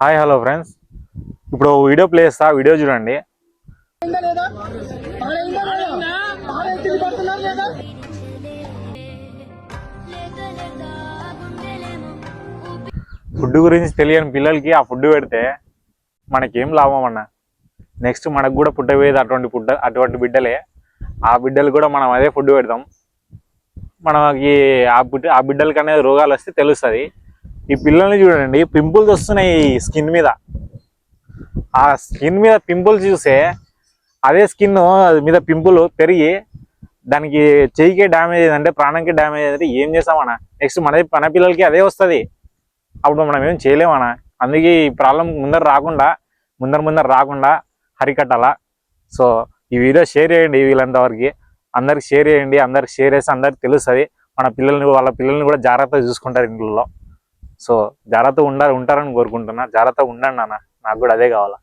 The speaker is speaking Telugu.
Hi hello friends. ఇప్పుడు వీడియో ప్లే చేస్తా వీడియో చూడండి. ఫుడ్ గురించి తెలియని పిల్లలకి ఆ ఫుడ్ పెడితే మనకేం లాభం అన్న? నెక్స్ట్ మనకు కూడా పుట్టబోయేది అటువంటి పుట్ట అటువంటి బిడ్డలే. ఆ బిడ్డలు కూడా మనం అదే ఫుడ్ పెడతాం. మనకి ఆ బిడ్డ ఆ బిడ్డలకి అనేది రోగాలు వస్తే తెలుస్తుంది. ఈ పిల్లల్ని చూడండి పింపుల్స్ వస్తున్నాయి స్కిన్ మీద. ఆ స్కిన్ మీద పింపుల్స్ చూస్తే అదే స్కిన్ మీద పింపుల్ పెరిగి దానికి చెయ్యికే డ్యామేజ్ అయిందంటే ప్రాణంకి డ్యామేజ్ అయిందంటే ఏం చేస్తామన్నా నెక్స్ట్ మన మన పిల్లలకి అదే వస్తుంది. అప్పుడు మనం ఏం చేయలేమన్నా అందుకే ఈ ప్రాబ్లం ముందర రాకుండా ముందర ముందర రాకుండా హరికట్టాలా సో ఈ వీడియో షేర్ చేయండి వీళ్ళంతవరకు. అందరికి షేర్ చేయండి అందరికి షేర్ చేస్తే అందరికి తెలుస్తుంది. మన పిల్లల్ని వాళ్ళ పిల్లల్ని కూడా జాగ్రత్తగా చూసుకుంటారు ఇంట్లో. సో జాగ్రత్తగా ఉండాలి ఉంటారని కోరుకుంటున్నా. జాగ్రత్తగా ఉండండి అన్న నాకు కూడా అదే కావాలా.